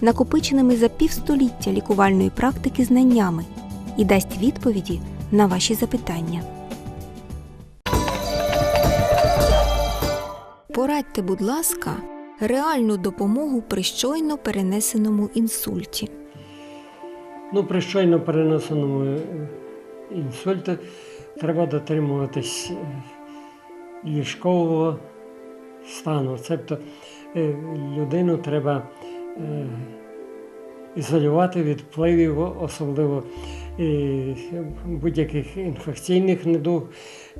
накопиченими за півстоліття лікувальної практики знаннями і дасть відповіді на ваші запитання. Порадьте, будь ласка, реальну допомогу при щойно перенесеному інсульті. Ну, при щойно перенесеному е, інсульту треба дотримуватись е, ліжкового стану. Тобто е, людину треба ізолювати від впливів, особливо е, будь-яких інфекційних недуг,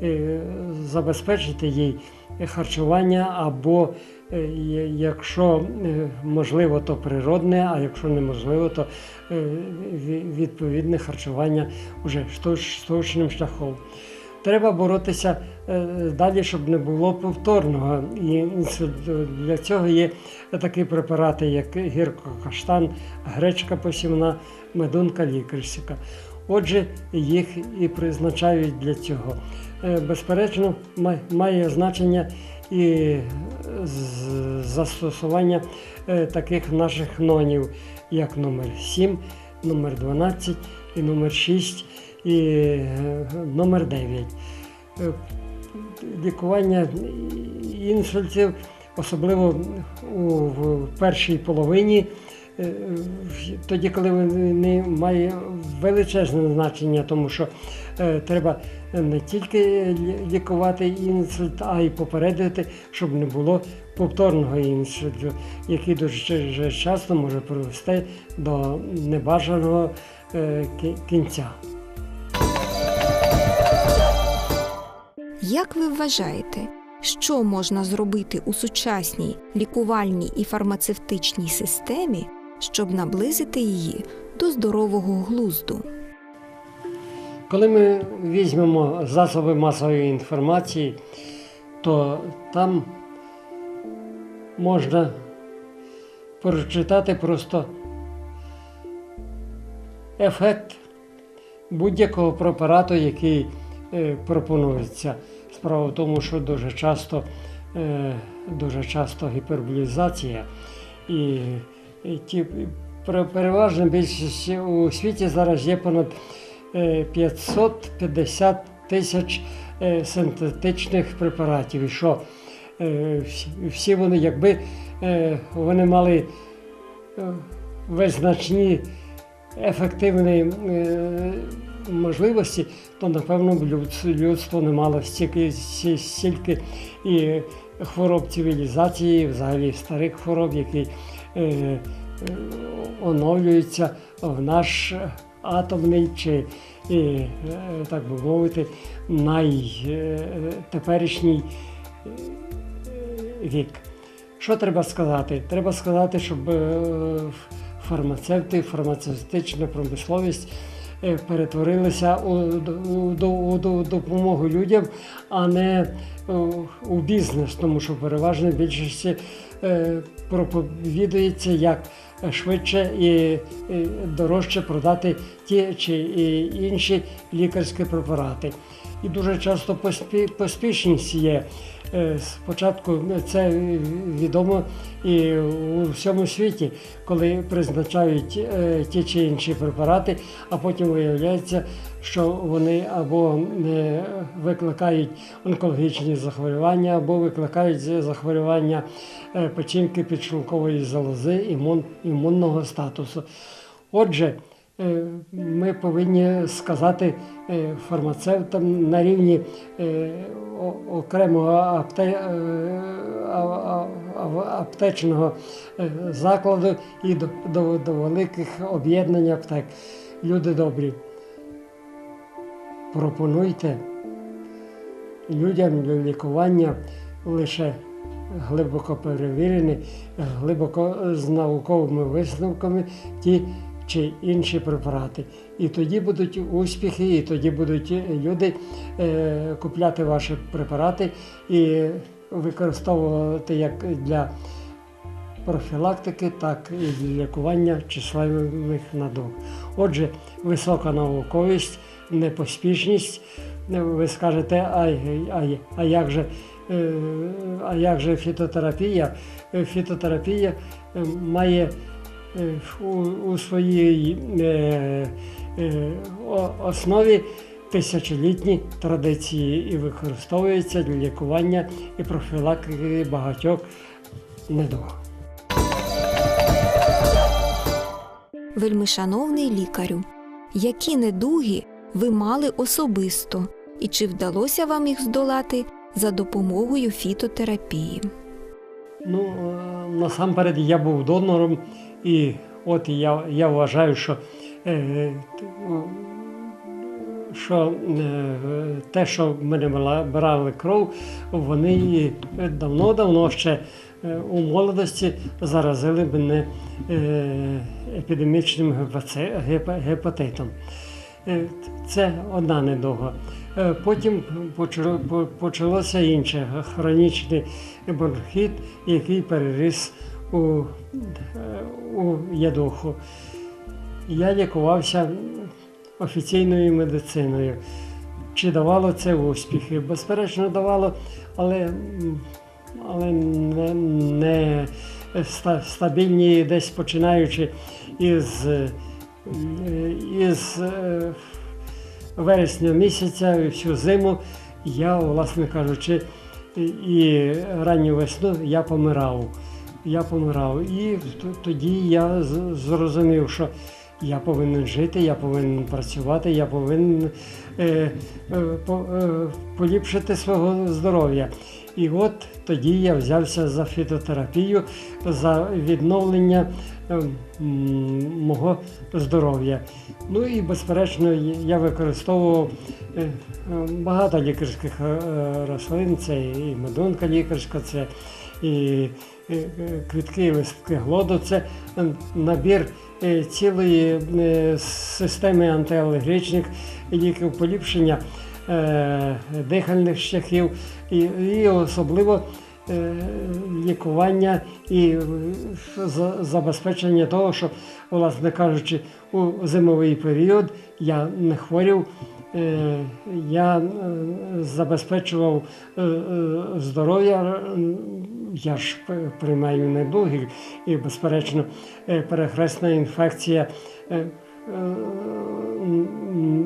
е, забезпечити їй харчування або е, якщо е, можливо, то природне, а якщо неможливо, то е, відповідне харчування вже штучним шляхом. Треба боротися е, далі, щоб не було повторного. І для цього є такі препарати, як гіркокаштан, гречка посівна, медунка лікарська. Отже, їх і призначають для цього. Е, Безперечно, має значення і застосування е, таких наших нонів, як номер 7, номер 12 і номер 6 і е, номер 9. Е, Лікування інсультів, особливо у першій половині, е, тоді, коли вони мають величезне значення, тому що треба не тільки лікувати інсульт, а й попередити, щоб не було повторного інсульту, який дуже часто може привести до небажаного кінця. Як ви вважаєте, що можна зробити у сучасній лікувальній і фармацевтичній системі, щоб наблизити її до здорового глузду? Коли ми візьмемо засоби масової інформації, то там можна прочитати просто ефект будь-якого препарату, який е, пропонується. Справа в тому, що дуже часто, е, дуже часто гіперболізація і, і ті пере- переважна більшість у світі зараз є понад е, 550 тисяч е, синтетичних препаратів. І що е, всі- вони, якби е, вони мали е, визначні ефективні е, можливості, то напевно б людство не мало стільки, стільки і хвороб цивілізації, взагалі старих хвороб, які е, е, оновлюються в наш атомний чи, е, так би мовити, найтеперішній вік. Що треба сказати? Треба сказати, щоб е, фармацевти, фармацевтична промисловість е, перетворилися у, у, до- у, до- допомогу людям, а не е, у бізнес, тому що переважно більшості е, проповідується, як швидше і, дорожче продати ті чи інші лікарські препарати. І дуже часто поспішність є. Е, Спочатку це відомо і у всьому світі, коли призначають е, ті чи інші препарати, а потім виявляється, що вони або е, викликають онкологічні захворювання, або викликають захворювання печінки підшлункової залози, імун, імунного статусу. Отже, Е, ми повинні сказати е, фармацевтам на рівні е, окремого апте, е, аптечного е, закладу і до, до, до великих об'єднань аптек. Люди добрі, пропонуйте людям лікування лише глибоко перевірені, глибоко з науковими висновками ті чи інші препарати. І тоді будуть успіхи, і тоді будуть люди е, купляти ваші препарати і використовувати як для профілактики, так і для лікування численних надуг. Отже, висока науковість, непоспішність. Ви скажете, а, а, а як же? Е, А як же фітотерапія? Е, Фітотерапія е, має у, своїй основі тисячолітні традиції і використовується для лікування і профілактики багатьох недуг. Вельмишановний лікарю, які недуги ви мали особисто, і чи вдалося вам їх здолати за допомогою фітотерапії? Ну, е, насамперед я був донором, і от я, я вважаю, що, е, що е, те, що в мене брали кров, вони давно-давно ще у молодості заразили мене епідемічним гепатитом. Е, Це одна недуга. Е, Потім почалося інше хронічний бронхіт, який переріс у, е, у ядуху. Я лікувався офіційною медициною. Чи давало це успіхи? Безперечно, давало, але, але не, не ста- стабільні, десь починаючи із, із е, вересня місяця і всю зиму я, власне кажучи, і- ранню весну я помирав. Я помирав. І тоді я зрозумів, що я повинен жити, я повинен працювати, я повинен е, е, по, е, поліпшити свого здоров'я. І от тоді я взявся за фітотерапію, за відновлення е, мого здоров'я. Ну і безперечно, я використовував е, е, багато лікарських е, рослин, це і медонка лікарська, це і е, е, квітки листки глоду, це е, набір е, цілої е, системи антиалергічних ліків, поліпшення е, дихальних шляхів. І, особливо е, лікування і е, забезпечення того, що, власне кажучи, у зимовий період я не хворів. Е, Я е, забезпечував е, е, здоров'я, е, я ж приймаю недуги, і, безперечно, е, перехресна інфекція е, е,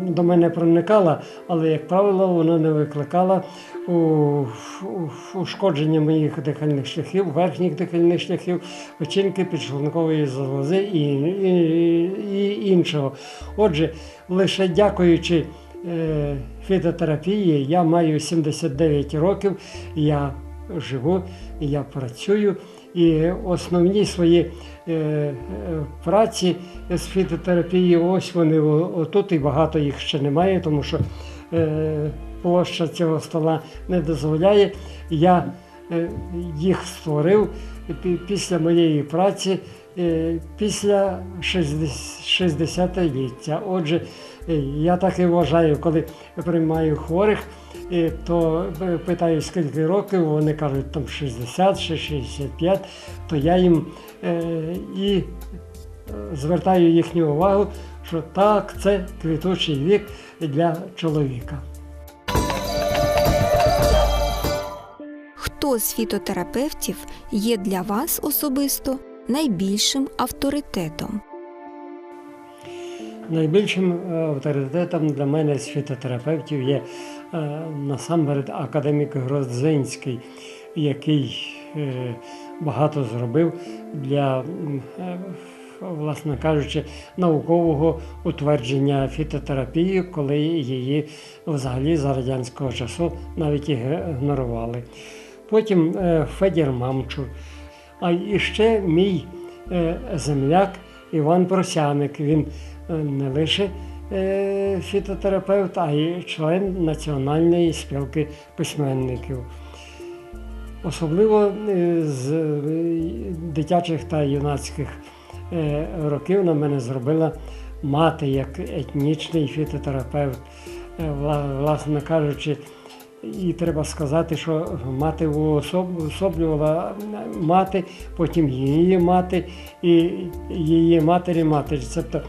до мене проникала, але, як правило, вона не викликала ушкодження моїх дихальних шляхів, верхніх дихальних шляхів, печінки, підшлункової залози і, і, і іншого. Отже, лише дякуючи е, фітотерапії, я маю 79 років, я живу, я працюю. І основні свої е, е, праці з фітотерапії, ось вони отут, і багато їх ще немає, тому що е, площа цього стола не дозволяє. Я їх створив після моєї праці, після 60-ліття. Отже, я так і вважаю, коли приймаю хворих, то е, питаю, скільки років, вони кажуть, там 60 чи 65, то я їм е, і е, звертаю їхню увагу, що так, це квітучий вік для чоловіка. Хто з фітотерапевтів є для вас особисто найбільшим авторитетом? Найбільшим е, авторитетом для мене з фітотерапевтів є е, насамперед академік Гродзинський, який е, багато зробив для, власне кажучи, наукового утвердження фітотерапії, коли її взагалі за радянського часу навіть ігнорували. Потім Федір Мамчур, а і ще мій земляк Іван Просяник. Він не лише е, фітотерапевт, а й член Національної спілки письменників. Особливо е, з е, дитячих та юнацьких е, років на мене зробила мати як етнічний фітотерапевт. Е, Власне кажучи, і треба сказати, що мати уособ- уособлювала мати, потім її мати і її матері матері. Тобто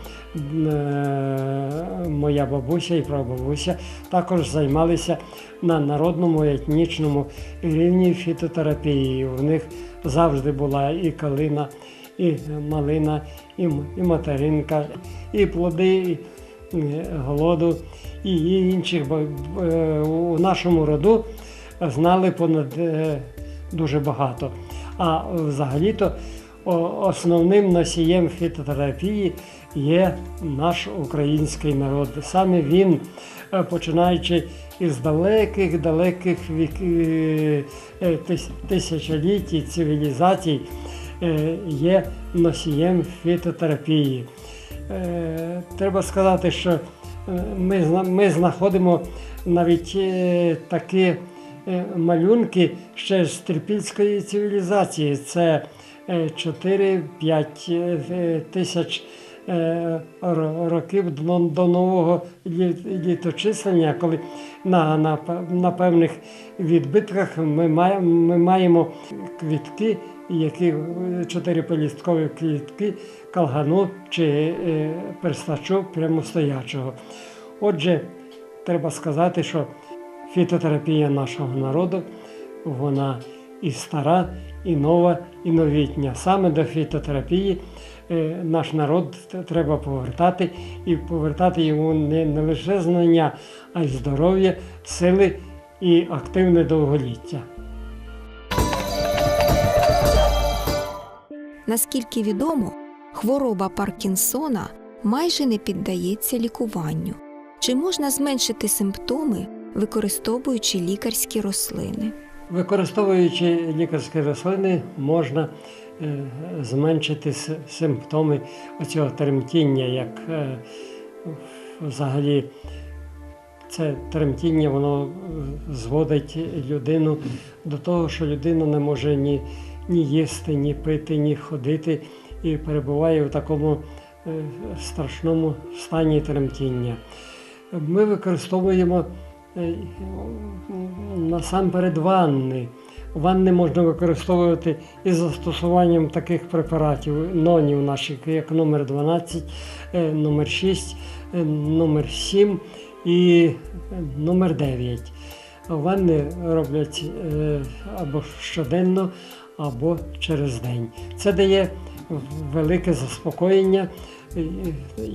е, моя бабуся і прабабуся також займалися на народному етнічному рівні фітотерапією. У них завжди була і калина, і малина, і материнка, і плоди. Голоду і інших бо е, у нашому роду знали понад е, дуже багато. А взагалі-то основним носієм фітотерапії є наш український народ. Саме він, е, починаючи із далеких далеких вік, тис- тисячоліть і цивілізацій, є носієм фітотерапії. Е, Треба сказати, що е, ми, ми знаходимо навіть е, такі малюнки ще з трипільської цивілізації. Це е, 4-5 е, тисяч років до нового літочислення, коли на, на, на певних відбитках ми маємо, ми маємо квітки, які е, чотирипелісткові квітки калгану чи е, перстачу прямостоячого. Отже, треба сказати, що фітотерапія нашого народу вона і стара, і нова, і новітня. Саме до фітотерапії е, наш народ треба повертати і повертати йому не лише знання, а й здоров'я, сили і активне довголіття. Наскільки відомо, хвороба Паркінсона майже не піддається лікуванню. Чи можна зменшити симптоми, використовуючи лікарські рослини? Використовуючи лікарські рослини, можна е, зменшити симптоми оцього тремтіння, як е, взагалі це тремтіння воно е, зводить людину до того, що людина не може ні, ні їсти, ні пити, ні ходити і перебуває в такому е, страшному стані тремтіння. Ми використовуємо е, насамперед ванни. Ванни можна використовувати із застосуванням таких препаратів, нонів наших, як номер 12, е, номер 6, е, номер 7 і номер 9. Ванни роблять або щоденно, або через день. Це дає велике заспокоєння е,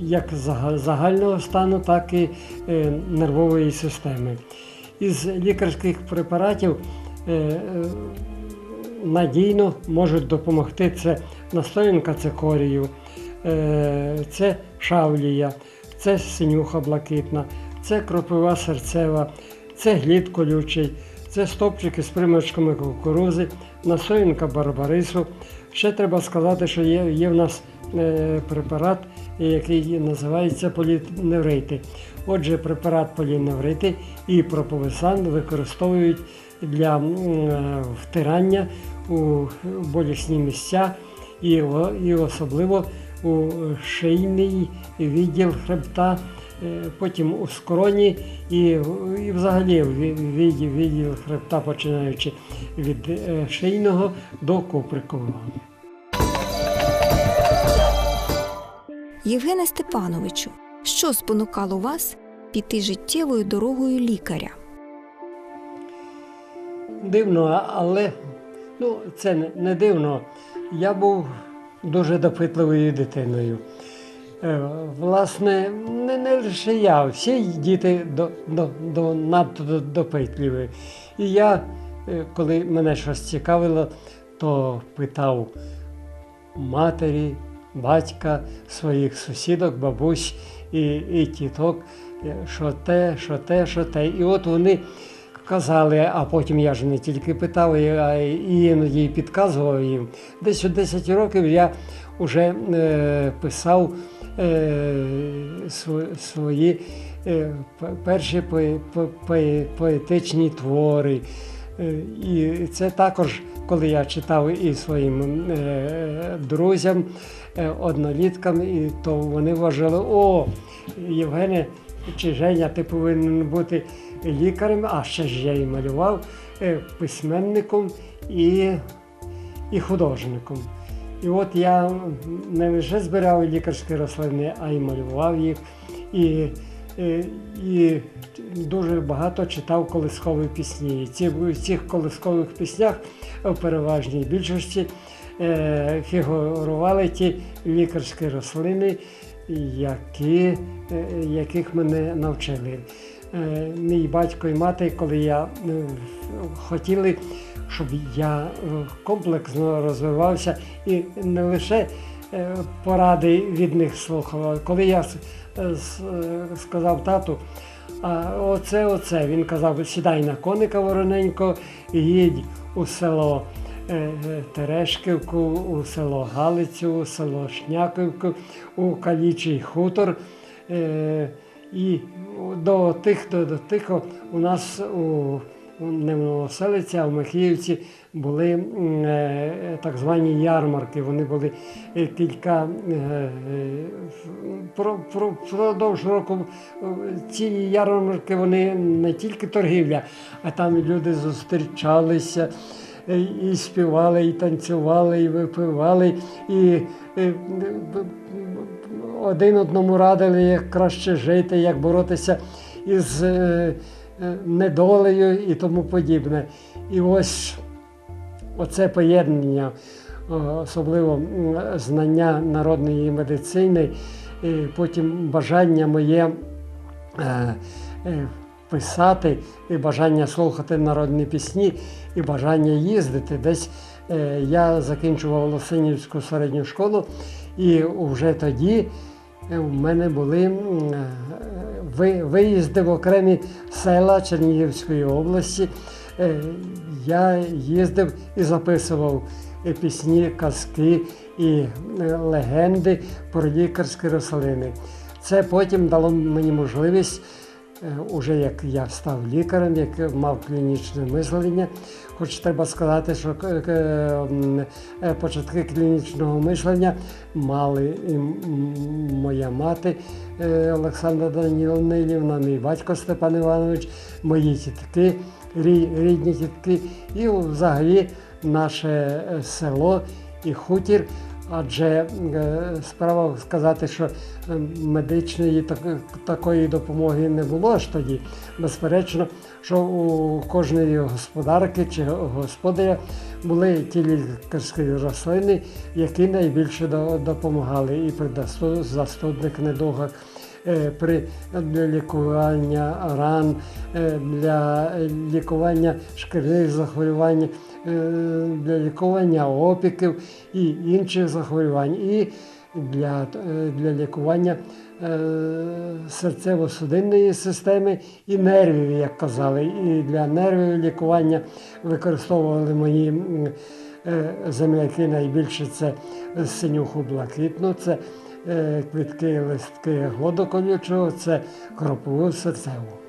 як загального стану, так і е, нервової системи. Із лікарських препаратів е, е, надійно можуть допомогти це настоянка цикорію, е, це шавлія, це синюха блакитна, це кропива серцева, це глід колючий, це стопчики з примочками кукурузи, настоянка барбарису. Ще треба сказати, що є, є в нас е, препарат, який називається поліневрити. Отже, препарат поліневрити і проповисан використовують для е, втирання у болісні місця і, особливо у шийний відділ хребта, потім у скроні і, і взагалі в ві- відділ, відділ хребта, починаючи від е, шийного до куприкового. Євгене Степановичу, що спонукало вас піти життєвою дорогою лікаря? Дивно, але ну, це не дивно. Я був дуже допитливою дитиною. Е, Власне, не, не лише я, всі діти до, до, до, надто до- допитливі. І я, е, коли мене щось цікавило, то питав матері, батька, своїх сусідок, бабусь і, і тіток, е, що те, що те, що те. І от вони казали, а потім я ж не тільки питав, а іноді підказував їм. Десь у 10 років я вже е, писав свої е, перші по- по- по- поетичні твори. Е, І це також, коли я читав і своїм е, друзям, е, одноліткам, і то вони вважали, о, Євгене чи Женя, ти повинен бути лікарем, а ще ж я і малював е, письменником і, і художником. І от я не лише збирав лікарські рослини, а й малював їх. І, е, і дуже багато читав колискові пісні. І ці, в цих колискових піснях в переважній більшості е, фігурували ті лікарські рослини, які, е, яких мене навчили. Е, Мій батько і мати, коли я е, хотіли, щоб я е, комплексно розвивався і не лише поради від них слухав. Коли я сказав тату, а оце, оце, він казав, сідай на коника вороненько їдь у село Терешківку, у село Галицю, у село Шняківку, у Калічий хутор. І до тих, до, до тих у нас у не в Новоселиці, а в Михіївці були е, так звані ярмарки. Вони були е, кілька е, е, про, про, впродовж року. е, Ці ярмарки вони не тільки торгівля, а там люди зустрічалися. І співали, і танцювали, і випивали, і один одному радили, як краще жити, як боротися із е, е, недолею і тому подібне. І ось оце поєднання, особливо знання народної медицини, і потім бажання моє е, писати, і бажання слухати народні пісні, і бажання їздити. Десь е, я закінчував Лосинівську середню школу, і вже тоді е, у мене були е, виїзди в окремі села Чернігівської області. Я їздив і записував пісні, казки і легенди про лікарські рослини. Це потім дало мені можливість, уже як я став лікарем, як мав клінічне мислення. Хоч треба сказати, що е, е, е, початки клінічного мислення мали і моя мати е, Олександра Даніловна Ілівна, мій батько Степан Іванович, мої тітки, рі- рідні тітки, і взагалі наше е, село і хутір. Адже е, справа сказати, що е, медичної так- такої допомоги не було ж тоді. Безперечно, що у кожної господарки чи господаря були ті лікарські рослини, які найбільше допомагали і при застудних недугах. е, При для лікування ран, для лікування шкірних захворювань, для лікування опіків і інших захворювань, і для, е, для лікування е, серцево-судинної системи і нервів, як казали. І для нервів лікування використовували мої е, земляки найбільше це синюху блакитну, це е, квітки листки глодоколючого, це кропову серцеву.